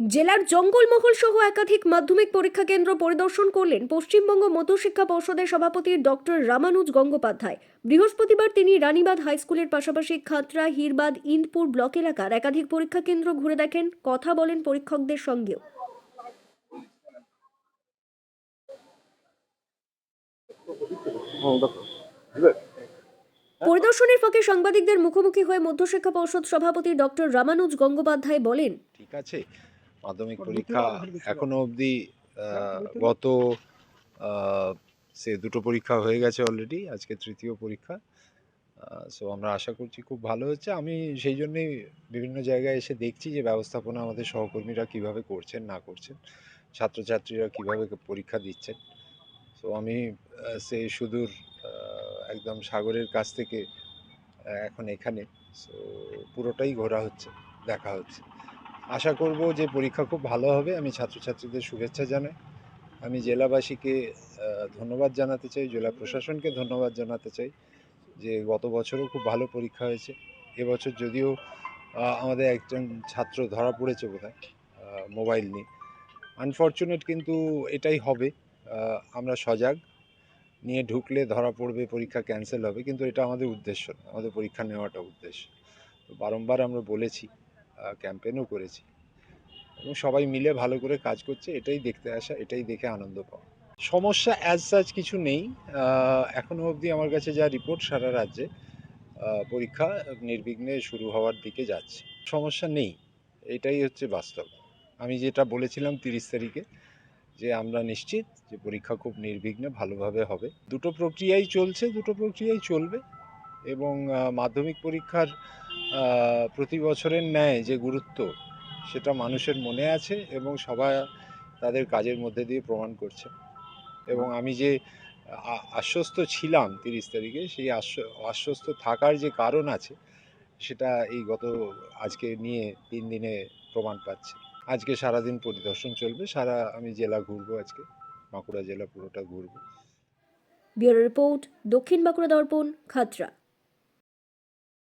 জেলার জঙ্গলমহল সহ একাধিক মাধ্যমিক পরীক্ষা কেন্দ্র পরিদর্শন করলেন পশ্চিমবঙ্গ মধ্যশিক্ষা পর্ষদের সভাপতি ডক্টর রামানুজ গঙ্গোপাধ্যায়। বৃহস্পতিবার তিনি রানীবাদ হাই স্কুলের পাশাপাশি খাতড়া হিরবাদ ইন্দপুর ব্লক এলাকার একাধিক পরীক্ষা কেন্দ্র ঘুরে দেখেন, কথা বলেন পরীক্ষকদের সঙ্গেও। পরিদর্শনের ফাঁকে সাংবাদিকদের মুখোমুখি হয়ে মধ্যশিক্ষা পর্ষদ সভাপতি ডক্টর রামানুজ গঙ্গোপাধ্যায় বলেন, ঠিক আছে মাধ্যমিক পরীক্ষা এখনও অবধি গত সে দুটো পরীক্ষা হয়ে গেছে অলরেডি আজকে তৃতীয় পরীক্ষা। সো আমরা আশা করছি খুব ভালো হচ্ছে। আমি সেই জন্যেই বিভিন্ন জায়গায় এসে দেখছি যে ব্যবস্থাপনা আমাদের সহকর্মীরা কীভাবে করছেন না করছেন ছাত্রছাত্রীরা কীভাবে পরীক্ষা দিচ্ছেন। সো আমি সেই সুদূর একদম সাগরের কাছ থেকে এখন এখানে। সো পুরোটাই ঘোরা হচ্ছে দেখা হচ্ছে। আশা করব যে পরীক্ষা খুব ভালো হবে। আমি ছাত্রছাত্রীদের শুভেচ্ছা জানাই। আমি জেলাবাসীকে ধন্যবাদ জানাতে চাই, জেলা প্রশাসনকে ধন্যবাদ জানাতে চাই যে গত বছরও খুব ভালো পরীক্ষা হয়েছে। এবছর যদিও আমাদের একজন ছাত্র ধরা পড়েছে বোধ হয় মোবাইল নিয়ে। আনফর্চুনেট কিন্তু এটাই হবে আমরা সজাগ নিয়ে ঢুকলে ধরা পড়বে, পরীক্ষা ক্যান্সেল হবে, কিন্তু এটা আমাদের উদ্দেশ্য আমাদের পরীক্ষা নেওয়াটা উদ্দেশ্য। তো বারংবার আমরা বলেছি ক্যাম্পেনও করেছি। এবং সবাই মিলে ভালো করে কাজ করছে এটাই দেখতে আসা এটাই দেখে আনন্দ পাওয়া। সমস্যা অ্যাজ সাচ কিছু নেই। আহ, এখনও অবধি আমার কাছে যা রিপোর্ট সারা রাজ্যে পরীক্ষা নির্বিঘ্নে শুরু হওয়ার দিকে যাচ্ছে। সমস্যা নেই। এটাই হচ্ছে বাস্তব। আমি যেটা বলেছিলাম তিরিশ তারিখে যে আমরা নিশ্চিত যে পরীক্ষা খুব নির্বিঘ্নে ভালোভাবে হবে। দুটো প্রক্রিয়াই চলছে দুটো প্রক্রিয়াই চলবে। এবং মাধ্যমিক পরীক্ষার প্রতি বছরের ন্যায় যে গুরুত্ব, সেটা মানুষের মনে আছে এবং সবাই তাদের কাজের মধ্যে দিয়ে প্রমাণ করছে। এবং আমি যে আশ্বস্ত ছিলাম তিরিশ তারিখে, সেই আশ্বস্ত থাকার যে কারণ আছে, সেটা এই গত, আজকে নিয়ে তিন দিনে প্রমাণ পাচ্ছে। আজকে সারাদিন পরিদর্শন চলবে, সারা আমি জেলা ঘুরবো আজকে, বাঁকুড়া জেলা পুরোটা ঘুরবো। ব্যুরো রিপোর্ট, দক্ষিণ বাঁকুড়া দর্পণ খাতড়া